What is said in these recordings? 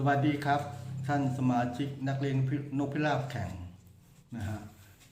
สวัสดีครับ ท่านสมาชิกนักเรียนนกพิราบแข่งนะฮะ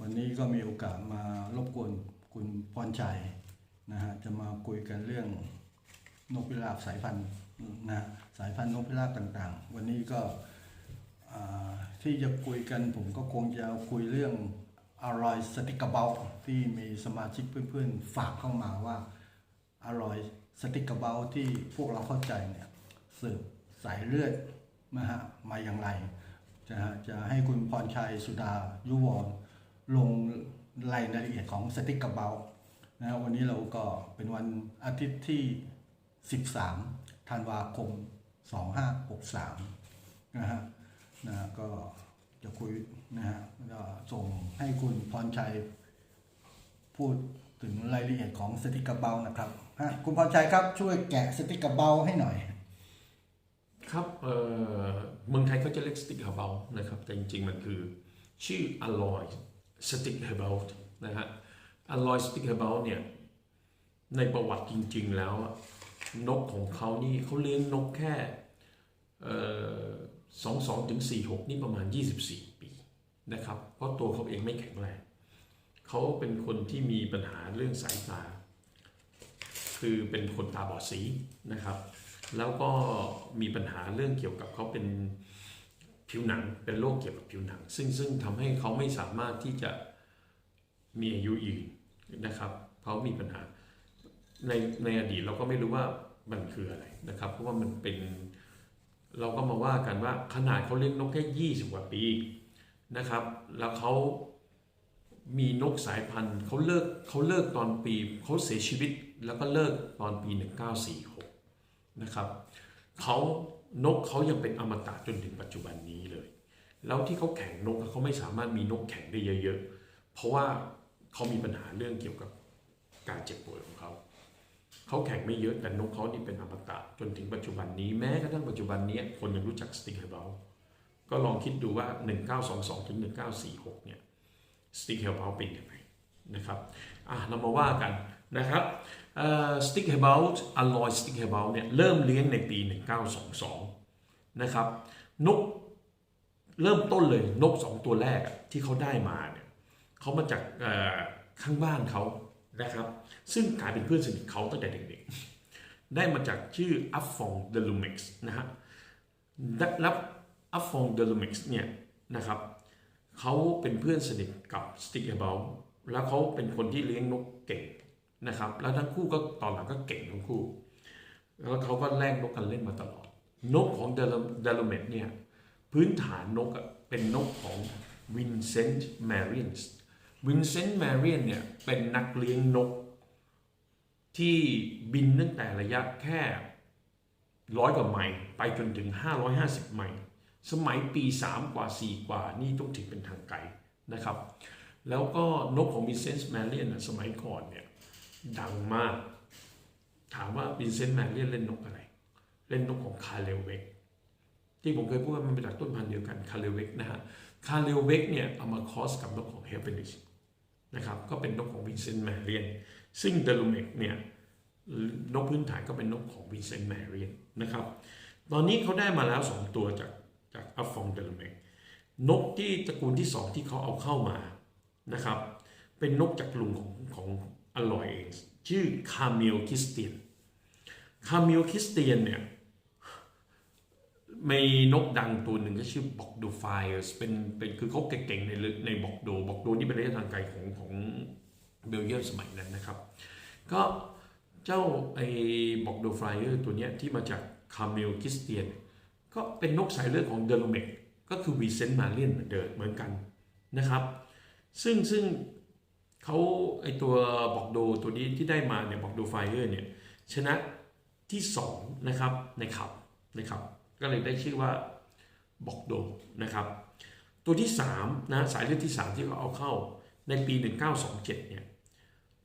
วันนี้ก็มีโอกาสมารบกวนคุณพรชัยนะฮะจะมาคุยกันเรื่องนกพิราบสายพันธุ์นะฮะสายพันธุ์นกพิราบต่างๆ วันนี้ก็ที่จะคุยกันผมก็คงจะคุยเรื่องอร่อยสติกเบลที่มีสมาชิกเพื่อนๆ ฝากเข้ามาว่าอร่อยสติกเกอร์เบลที่พวกเราเข้าใจเนี่ยสืบสายเลือด นะฮะมาอย่างไรจะจะให้คุณพรชัยสุดายุวรลงรายละเอียดของสติกกร์เบลนะวันนี้เราก็เป็นวันอาทิตย์ที่ 13 ธันวาคม 2563 นะฮะนะก็จะคุยนะฮะก็ส่งให้คุณพรชัยพูดถึงรายละเอียดของสติกกร์เบลนะครับฮะคุณพรชัยครับช่วยแกะสติกกร์เบลให้หน่อย ครับเอ่อ เมืองไทยเขาจะเรียกสติกเฮเบลนะครับ แต่จริงๆ มันคือชื่ออลอยสติกเฮเบลนะฮะอลอยสติกเฮเบลเนี่ยในประวัติจริง ๆ แล้ว นกของเขานี่เขาเลี้ยงนกแค่สองสองถึงสี่หกนี่ประมาณ 24 ปีนะครับ เพราะตัวเขาเองไม่แข็งแรงเขาเป็นคนที่มีปัญหาเรื่องสายตา คือเป็นคนตาบอดสีนะครับ แล้วก็มีปัญหาเรื่องเกี่ยวกับเขาเป็นผิวหนังเป็นโรคเกี่ยวกับผิวหนัง ซึ่งซึ่งทำให้เขาไม่สามารถที่จะมีอายุยืนนะครับเขามีปัญหาในในอดีตเราก็ไม่รู้ว่ามันคืออะไรนะครับ เพราะว่ามันเป็นเราก็มาว่ากันว่าขนาดเขาเลี้ยงนกแค่ 20 กว่าปีนะครับ แล้วเขามีนกสายพันธุ์เขาเลิกเขาเลิกตอนปีเขาเสียชีวิตแล้วก็เลิกตอนปี 1946 นะครับเขานกเขายังเป็นอมตะจนถึงปัจจุบันนี้เลย แล้วที่เขาแข่งนกเขาไม่สามารถมีนกแข่งได้เยอะๆ เพราะว่าเขามีปัญหาเรื่องเกี่ยวกับการเจ็บป่วยของเขาเขาแข่งไม่เยอะแต่นกเขานี่เป็นอมตะจนถึงปัจจุบันนี้แม้กระทั่งปัจจุบันนี้คนยังรู้จักสติกเฮเบลก็ลองคิดดูว่า 1922ถึง1946 เนี่ยสติกเฮเบลเป็นยังไงนะครับอะเรามาว่ากันนะครับ สติ๊กเฮเบลอลอยสติ๊กเฮเบลเนี่ยเริ่มเลี้ยงในปี 1922 นะครับนกเริ่มต้นเลยนก 2 ตัวแรกที่เขาได้มาเนี่ยเขามาจากข้างบ้านเขานะครับ ซึ่งกลายเป็นเพื่อนสนิทเขาตั้งแต่เด็กๆ ได้มาจากชื่ออัฟฟองเดลูเม็กซ์นะฮะและอัฟฟองเดลูเม็กซ์เนี่ยนะครับเขาเป็นเพื่อนสนิทกับสติ๊กเฮเบลแล้วเขาเป็นคนที่เลี้ยงนกเก่ง นะครับ แล้วทั้งคู่ก็ตอนหลังก็เก่งทั้งคู่ แล้วเขาก็แลกนกกันเล่นมาตลอด นกของเดลเมตเนี่ยพื้นฐานนกเป็นนกของวินเซนต์แมรินส์วินเซนต์แมรินเนี่ยเป็นนักเลี้ยงนก ที่บินตั้งแต่ระยะแค่ร้อยกว่าไมล์ไปจนถึง 550 ไมล์สมัยปี 3 กว่า 4 กว่า นี่ต้องถือเป็นทางไกลนะครับ แล้วก็นกของวินเซนต์แมรินสมัยก่อนเนี่ย ดังมาก ถามว่าวินเซนต์แมนเลียนเล่นนกอะไร เล่นนกของคาเลเวกที่ผมเคยพูดว่ามันมาจากต้นพันธุ์เดียวกันคาเลเวกนะฮะคาเลเวกเนี่ยเอามาคอสกับนกของเฮลเปนิชนะครับก็เป็นนกของวินเซนต์แมนเลียน ซึ่งเดลูเมกเนี่ยนกพื้นฐานก็เป็นนกของวินเซนต์แมนเลียนนะครับตอนนี้เขาได้มาแล้ว 2 ตัวจากจากอัฟฟองเดลูเมกนกที่ตระกูลที่ 2 ที่เขาเอาเข้ามานะครับเป็นนกจากลุงของของ อร่อยเองชื่อคาเมลคิสเตียนคาเมลคิสเตียนเนี่ยมีนกดังตัวหนึ่งก็ชื่อบอกโดไฟส์เป็นเป็นคือเขาเก่งๆในในบอกโดบอกโดนี่เป็นระยะทางไกลของของเบลเยียมสมัยนั้นนะครับ ก็เจ้าไอ้บอกโดไฟเอร์ตัวเนี้ยที่มาจากคาเมลคิสเตียน ก็เป็นนกสายเลือดของเดลเมกก็คือวีเซนต์มาเลียนเหมือนเดิมเหมือนกันนะครับ ซึ่งซึ่ง เขาไอตัวบอกโดตัวนี้ที่ได้มาเนี่ยบอกโดไฟเออร์เนี่ยชนะที่ 2 นะครับในขับนะครับ ก็เลยได้ชื่อว่าบอกโดนะครับ ตัวที่3นะสายเลือดที่ 3 ที่เขาเอาเข้าในปี 1927เนี่ย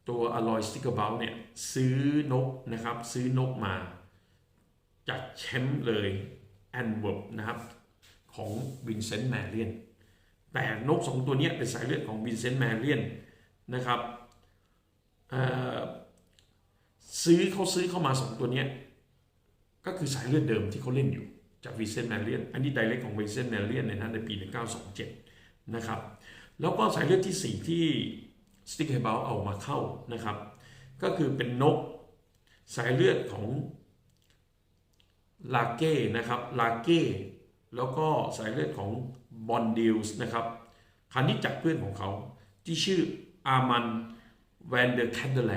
ตัวอลอยสติกเกอร์เบลเนี่ยซื้อนกนะครับซื้อนกมาจากแชมป์เลยแอนเวิร์บนะครับของวินเซนต์แมเรียนแต่นกสองตัวนี้เป็นสายเลือดของวินเซนต์แมเรียน นะครับซื้อเขาซื้อเข้ามาสองตัวนี้ก็คือสายเลือดเดิมที่เขาเล่นอยู่จากวิเซนแมเลียนอันนี้ไดเรกของวิเซนแมเลียนในนั้นในปี 1927 นะครับ แล้วก็สายเลือดที่ 4 ที่สติกเฮเบลเอามาเข้านะครับ ก็คือเป็นนกสายเลือดของลาเก้นะครับลาเก้แล้วก็สายเลือดของบอนดิลส์นะครับคราวนี้จากเพื่อนของเขาที่ชื่อ อามันแวนเดอร์แคนเดลแล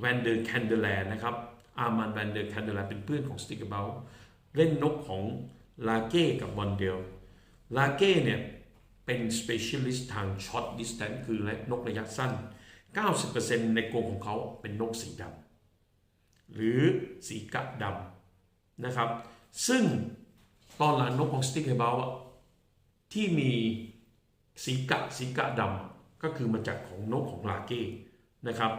แวนเดอร์แคนเดลแลนะครับอามันแวนเดอร์แคนเดลแลเป็นเพื่อนของสติกเบลเล่นนกของลาเก้กับบอนเดลลาเก้เนี่ยเป็น specialist ทาง short distance คือนกระยะสั้น 90%ในกรงของเขาเป็นนกสีดำหรือสีกะดำนะครับ ซึ่งตอนหลังนกของสติ๊กเฮเบลที่มีสีกะสีกะดำ ก็คือมาจากของนกของลาเก้นะครับ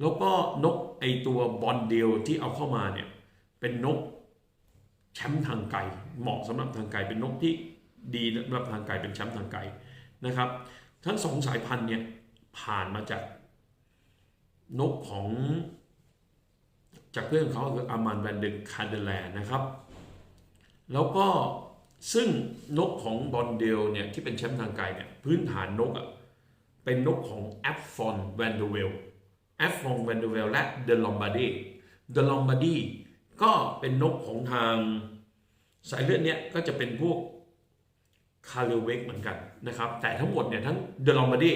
แล้วก็นกไอตัวบอลเดลที่เอาเข้ามาเนี่ยเป็นนกแชมป์ทางไกลเหมาะสำหรับทางไกลเป็นนกที่ดีสำหรับทางไกลเป็นแชมป์ทางไกลนะครับ ทั้งสองสายพันธุ์เนี่ยผ่านมาจากนกของจากเพื่อนเขาคืออามันแวนเดนคาเดแลนะครับ แล้วก็ซึ่งนกของบอนเดลเนี่ยที่เป็นแชมป์ทางไกลเนี่ยพื้นฐานนกอะ เป็นนกของแอฟฟอนแวนเดเวลแอฟฟอนแวนเดเวลและเดลอมบาร์ดีเดลอมบาร์ดีก็เป็นนกของทางสายเลือดเนี่ยก็จะเป็นพวกคาร์เรเวกเหมือนกันนะครับ แต่ทั้งหมดเนี่ยทั้งเดลอมบาร์ดี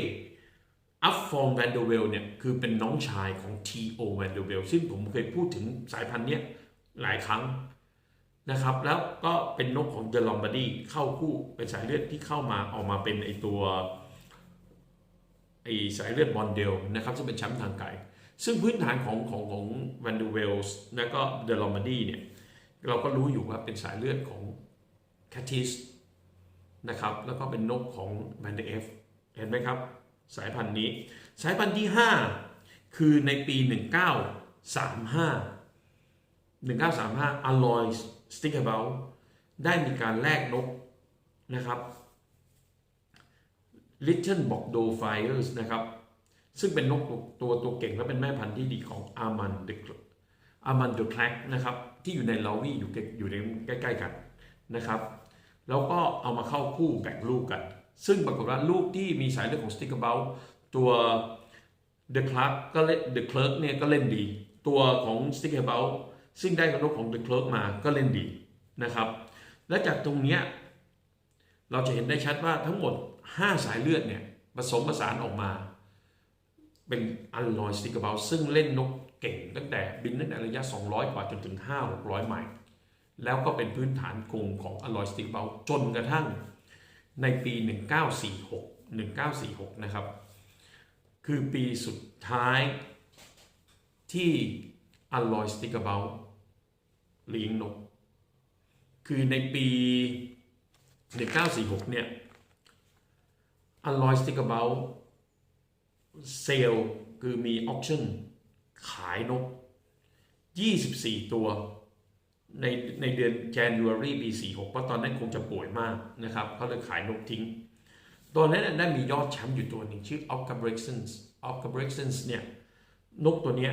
อัฟฟอร์มแวนเดเวลเนี่ยคือเป็นน้องชายของ T.O. แวนเดเวลซึ่งผมเคยพูดถึงสายพันธุ์เนี้ยหลายครั้งนะครับ แล้วก็เป็นนกของเดลอมบาร์ดีเข้าคู่เป็นสายเลือดที่เข้ามาออกมาเป็นไอตัว ไอสายเลือดบอนเดลนะครับซึ่งเป็นแชมป์ทางไกล ซึ่งพื้นฐานของของของแวนเดเวลส์และก็เดลอมาร์ดีเนี่ยเราก็รู้อยู่ว่าเป็นสายเลือดของแคทิสนะครับแล้วก็เป็นนกของแบนเดเอฟเห็นไหมครับ สายพันธุ์นี้ สายพันธุ์ที่ 5 คือในปี 1935 1935 Aloy s t i c k e r b e l ได้มีการแลกนกนะครับ Little Bordeaux Flyers นะครับ ซึ่งเป็นนกตัวตัวเก่งและเป็นแม่พันธุ์ที่ดีของ Armand de Armand de Clack นะครับที่อยู่ในลาวีอยู่อยู่ในใกล้ๆกันนะครับ แล้วก็เอามาเข้าคู่แบ่งลูกกัน ซึ่งปรากฏว่าลูกที่มีสายเลือดของสติ๊กเกอร์เบลตัวเดอะคลักก็เล่นเดอะคลิร์กเนี่ยก็เล่นดี ตัวของสติ๊กเกอร์เบลซึ่งได้กระนกของเดอะคลิร์กมาก็เล่นดีนะครับ และจากตรงเนี้ย เราจะเห็นได้ชัดว่าทั้งหมด 5 สายเลือดเนี่ยผสมผสานออกมา เป็นอัลลอยสติกเกอร์เบลซึ่งเล่นนกเก่งตั้งแต่บินตั้งแต่ระยะ 200 กว่าจนถึง 5-600ไมล์แล้วก็เป็นพื้นฐานกลุ่มของอลอยสติกเบลจนกระทั่งในปี 1946 1946 นะครับ คือปีสุดท้ายที่อลอยสติกเบลเลี้ยงนก คือในปี 1946 เนี่ยอลอยสติกเบลเซลคือมีออ t ชั่นขายนก 24 ตัวในในเดือน January ปี 46 เพราะตอนนั้นคงจะป่วยมากนะครับเขาเลยขายนกทิ้ง ตอนนั้นได้มียอดแชมป์อยู่ตัวหนึ่งชื่อ o c a b r e x o n s o c a b r e x o n s เนี่ย นกตัวเนี้ย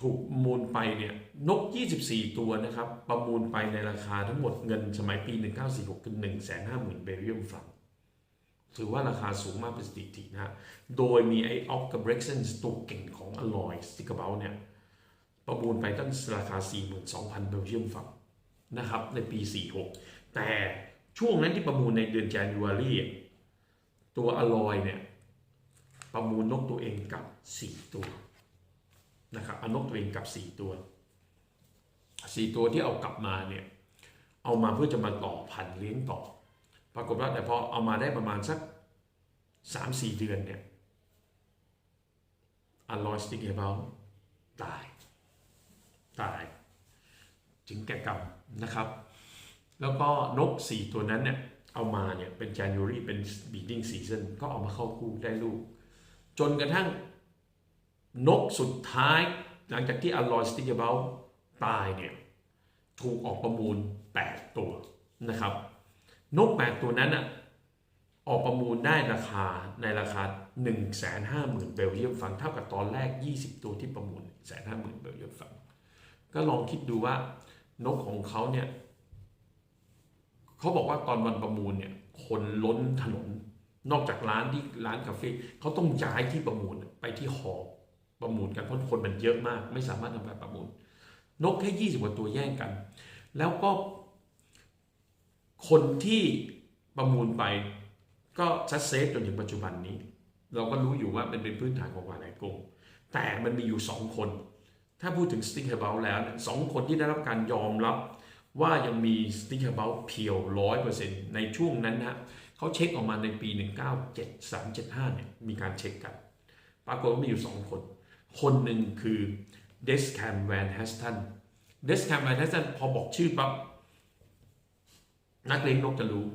ถูกประมูลไปเนี่ยนก 24 ตัวนะครับ ประมูลไปในราคาทั้งหมดเงินสมัยปี 1946คือ150,000เบลเยียมฟรังถือว่าราคาสูงมากเป็นสถิตินะฮะ โดยมีไอ้ o c a b r e x o n s ตัวเก่งของ Alloy s t i c k e r b e l เนี่ย ประมูลไปตั้งราคา 42,000 เบลเยียมฟรังนะครับ ในปี 46 แต่ช่วงนั้นที่ประมูลในเดือน January ตัวอลอยเนี่ย ประมูลนกตัวเองกับ 4 ตัว นะครับเอานกตัวเองกับ 4 ตัว 4 ตัวที่เอากลับมาเนี่ยเอามาเพื่อจะมาต่อพันธุ์เลี้ยงต่อ ปรากฏว่าแต่พอเอามาได้ประมาณสัก 3-4 เดือนเนี่ยอลอยสติกเกอร์เบลตาย ตาย ถึงแก่กรรมนะครับ แล้วก็นก 4 ตัวนั้นเนี่ยเอามาเนี่ยเป็น January เป็น breeding season ก็เอามาเข้าคู่ได้ลูก จนกระทั่ง นกสุดท้ายหลังจากที่อลอยสติกเกอร์เบลตายเนี่ยถูกออกประมูล 8 ตัวนะครับ นก 8 ตัวนั้นอะออกประมูลได้ราคาในราคา 150,000เบลเยียมฟังเท่ากับตอนแรก 20 ตัวที่ประมูล 150,000เบลเยียมฟังก็ลองคิดดูว่านกของเขาเนี่ยเขาบอกว่าตอนวันประมูลเนี่ยคนล้นถนน นอกจากร้านที่ร้านกาแฟเขาต้องย้ายที่ประมูลไปที่หอ ประมูลกันเพราะคนมันเยอะมาก ไม่สามารถทำการประมูล นกแค่ยี่สิบกว่าตัวแย่งกัน แล้วก็ คนที่ประมูลไปก็ชัดเซฟจนถึงปัจจุบันนี้ เราก็รู้อยู่ว่าเป็นเป็นพื้นฐานของวานไอโกงแต่มันมีอยู่สองคน ถ้าพูดถึงสติ๊กเกอร์เบลแล้วสองคนที่ได้รับการยอมรับว่ายังมีสติ๊กเกอร์เบลเพียวร้อยเปอร์เซ็นต์ในช่วงนั้นนะเขาเช็คออกมาในปี 197375เนี่ยมีการเช็คกัน ปรากฏว่ามีอยู่สองคน คนหนึ่งคือเดสแคมแวนแฮสตันเดสแคมแวนแฮสตันพอบอกชื่อปั๊บนักเลี้ยงนกจะรู้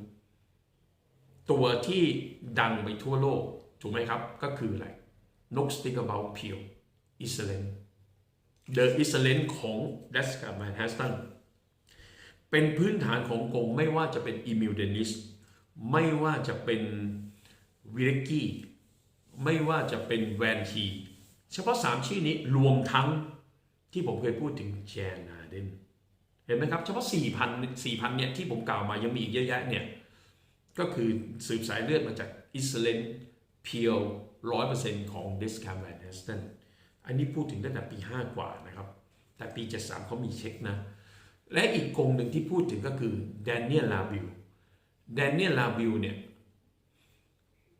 ตัวที่ดังไปทั่วโลก ถูกไหมครับ ก็คืออะไร นกสติกเกอร์เบลเพียวอิสเลน The i s l a n d ของ d e s c a m a n h a s t o n เป็นพื้นฐานของกงไม่ว่าจะเป็นอีมิลเดนิสไม่ว่าจะเป็นวิรกี้ไม่ว่าจะเป็นแวนที เฉพาะ 3 ชื่อนี้รวมทั้งที่ผมเคยพูดถึงแจนนาเดนเห็นไหมครับ เฉพาะ 4,000 4,000เนี่ยที่ผมกล่าวมายังมีอีกเยอะแยะเนี่ยก็คือสืบสายเลือดมาจากอิสเลนเพียวร้อยเปอร์เซ็นต์ของ d e s c a m a n h a s t o n อันนี้พูดถึงตั้งแต่ปี 5 กว่านะครับ แต่ปี 73เขามีเช็คนะ และอีกกงหนึ่งที่พูดถึงก็คือแดเนียลลาบิลแดเนียลลาบิลเนี่ย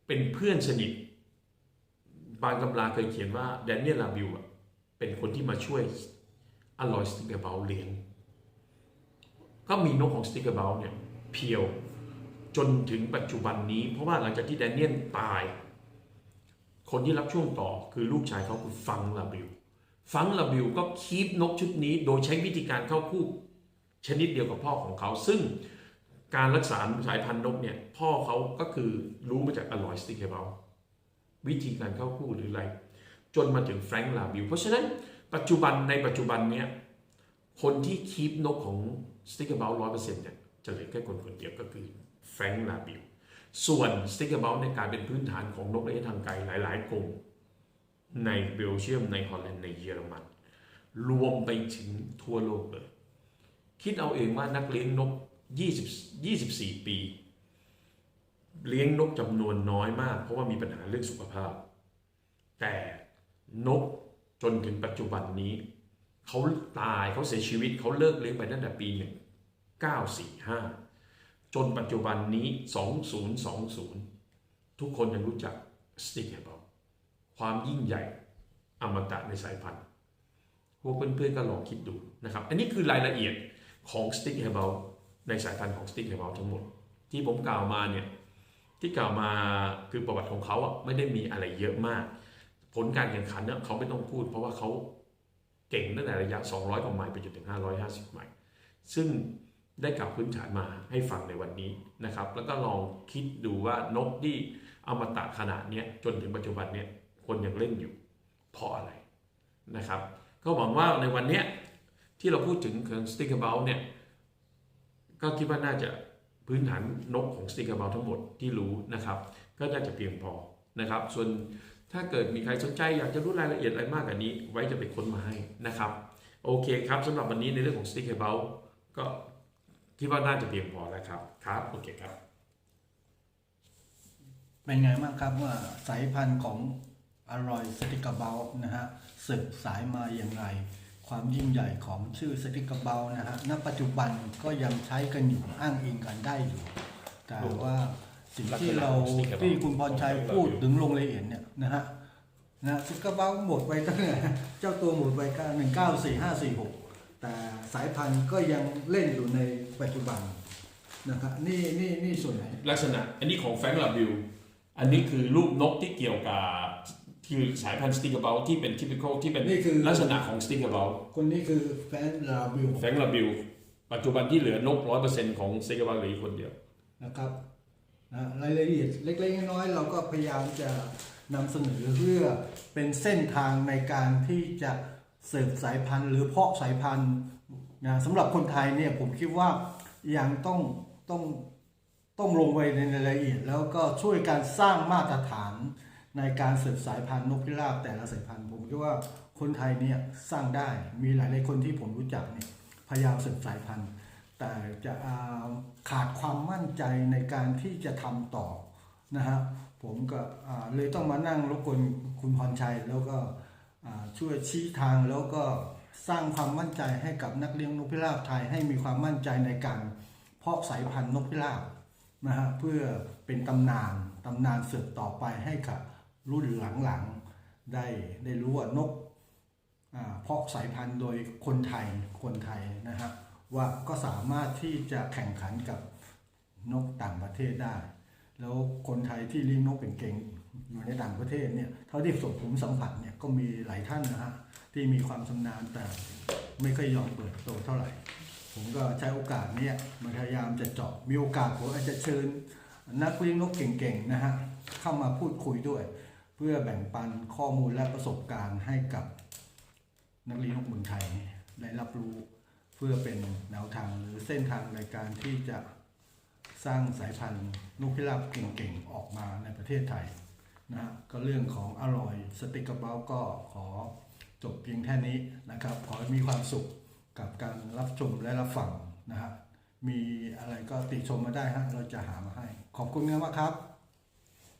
เป็นเพื่อนสนิท บางตำราเคยเขียนว่าแดเนียลลาบิลอะเป็นคนที่มาช่วยอลอยสติกเกอร์เบลเลี้ยง ก็มีนกของสติกเกอร์เบลเนี่ยเพียวจนถึงปัจจุบันนี้ เพราะว่าหลังจากที่แดเนียลตาย คนที่รับช่วงต่อคือลูกชายเขาคือฟังลาบิลฟังลาบิลก็คีปนกชุดนี้โดยใช้วิธีการเข้าคู่ชนิดเดียวกับพ่อของเขา ซึ่งการรักษาสายพันธุ์นกเนี่ยพ่อเขาก็คือรู้มาจากอลอยสติกเกอร์เบล วิธีการเข้าคู่หรืออะไร จนมาถึงแฟรงค์ลาบิลเพราะฉะนั้นปัจจุบันในปัจจุบันเนี้ยคนที่คีปนกของสติกเกอร์เบลร้อยเปอร์เซ็นต์เนี่ยจะเหลือแค่คนคนเดียวก็คือแฟรงค์ลาบิลส่วนสติกเกอร์เบลในการเป็นพื้นฐานของนกระยะทางไกลหลาย ๆ กลุ่มในเบลเยียมในฮอลแลนด์ในเยอรมัน รวมไปถึงทั่วโลกเลย คิดเอาเองว่านักเลี้ยงนก 20 24 ปี เลี้ยงนกจำนวนน้อยมาก เพราะว่ามีปัญหาเรื่องสุขภาพ แต่นกจนถึงปัจจุบันนี้เขาตายเขาเสียชีวิตเขาเลิกเลี้ยงไปตั้งแต่ปี 1945 จนปัจจุบันนี้ 2020 ทุกคนยังรู้จักสติกเกอร์บอลความยิ่งใหญ่อมตะในสายพันธุ์พวกเพื่อนๆก็ลองคิดดูนะครับ อันนี้คือรายละเอียดของสติกเกอร์บอลในสายพันธุ์ของสติกเกอร์บอลทั้งหมด ที่ผมกล่าวมาเนี่ย ที่กล่าวมาคือประวัติของเขาอะไม่ได้มีอะไรเยอะมาก ผลการแข่งขันเนี่ยเขาไม่ต้องพูด เพราะว่าเขาเก่งตั้งแต่ระยะ 200กว่าไมล์ไปจนถึง 550 ไมล์ซึ่งได้กลับพื้นฐานมาให้ฟังในวันนี้นะครับ แล้วก็ลองคิดดูว่านกที่เอามาตะขนาดเนี้ยจนถึงปัจจุบันเนี้ยคนยังเล่นอยู่เพราะอะไรนะครับ ก็หวังว่าในวันนี้ที่เราพูดถึงเครื่องสติ๊กเกอร์เบลเนี่ยก็คิดว่าน่าจะ พื้นฐานนกของสติ๊กเกอร์เบลทั้งหมดที่รู้นะครับ ก็น่าจะเพียงพอนะครับ ส่วนถ้าเกิดมีใครสนใจอยากจะรู้รายละเอียดอะไรมากกว่านี้ ไว้จะไปค้นมาให้นะครับ โอเคครับสำหรับวันนี้ในเรื่องของสติ๊กเกอร์เบลก็คิดว่าน่าจะเพียงพอแล้วครับครับโอเคครับ เป็นไงบ้างครับว่าสายพันธุ์ของอร่อยสติกเกอร์เบลนะฮะสืบสายมาอย่างไร ความยิ่งใหญ่ของชื่อสติกเกอร์เบลนะฮะณปัจจุบันก็ยังใช้กันอยู่อ้างอิงกันได้อยู่ แต่ว่าสิ่งที่เราลักษณะของสติกเกอร์เบลที่คุณพรชัยพูดถึงลงรายละเอียดเนี่ยนะฮะนะสติกเกอร์เบลหมดไปตั้งแต่เจ้าตัวหมดไปก็หนึ่งเก้าสี่ห้าสี่หกแต่สายพันธุ์ก็ยังเล่นอยู่ในปัจจุบันนะครับนี่นี่นี่ส่วนไหนลักษณะ อันนี้ของแฟรงค์ลาบิลอันนี้คือรูปนกที่เกี่ยวกับ คือสายพันธุ์สติกเกอร์เบลที่เป็น typical ที่เป็นนี่คือ ลักษณะของสติกเกอร์เบลคนนี้คือแฟนลาบิลแฟรงค์ลาบิลปัจจุบันที่เหลือนกร้อยเปอร์เซ็นต์ของสติกเกอร์เบลเหลืออยู่คนเดียว นะครับนะรายละเอียดเล็กๆน้อยๆเราก็พยายามจะนำเสนอเพื่อเป็นเส้นทางในการที่จะสืบสายพันธุ์ หรือเพาะสายพันธุ์นะสำหรับคนไทยเนี่ยผมคิดว่ายังต้องต้องต้องลงไปในรายละเอียด แล้วก็ช่วยการสร้างมาตรฐาน ในการสืบสายพันธุ์นกพิราบแต่ละสายพันธุ์ผมคิดว่าคนไทยเนี่ยสร้างได้มีหลายๆคนที่ผมรู้จักเนี่ยพยาวสืบสายพันธุ์ แต่จะาขาดความมั่นใจในการที่จะทำต่อนะฮะผมก็เลยต้องมานั่งรบกวนคุณพรชัยแล้วก็ช่วยชี้ทางแล้วก็สร้างความมั่นใจให้กับนักเลี้ยงนกพิราบไทยให้มีความมั่นใจในการเพาะสายพันธุ์นกพิราบนะฮะเพื่อเป็นตำนานตำนานสืบต่อไปให้กับ รุ่นหลังๆได้ได้รู้ว่านกเพาะสายพันธุ์โดยคนไทยคนไทยนะฮะว่าก็สามารถที่จะแข่งขันกับนกต่างประเทศได้ แล้วคนไทยที่เลี้ยงนกเก่งๆอยู่ในต่างประเทศเนี่ยเท่าที่ผมสัมผัสเนี่ยก็มีหลายท่านนะฮะที่มีความชำนาญแต่ไม่ค่อยยอมเปิดตัวเท่าไหร่ ผมก็ใช้โอกาสนี้มาพยายามจะเจาะมีโอกาสผมอาจจะเชิญนักเลี้ยงนกเก่งๆนะฮะเข้ามาพูดคุยด้วย พื่อแบ่งปันข้อมูลและประสบการณ์ให้กับนักเรียนนกเมืองไทยได้รับรู้เพื่อเป็นแนวทางหรือเส้นทางในการที่จะสร้างสายพันธุ์นกพิราบเก่งๆ ออกมาในประเทศไทยนะฮะก็เรื่องของอร่อยสติกเกอร์เบลก็ขอจบเพียงแค่นี้นะครับ ขอให้มีความสุขกับการรับชมและรับฟังนะฮะมีอะไรก็ติชมมาได้ฮะเราจะหามาให้ ขอบคุณมากครับ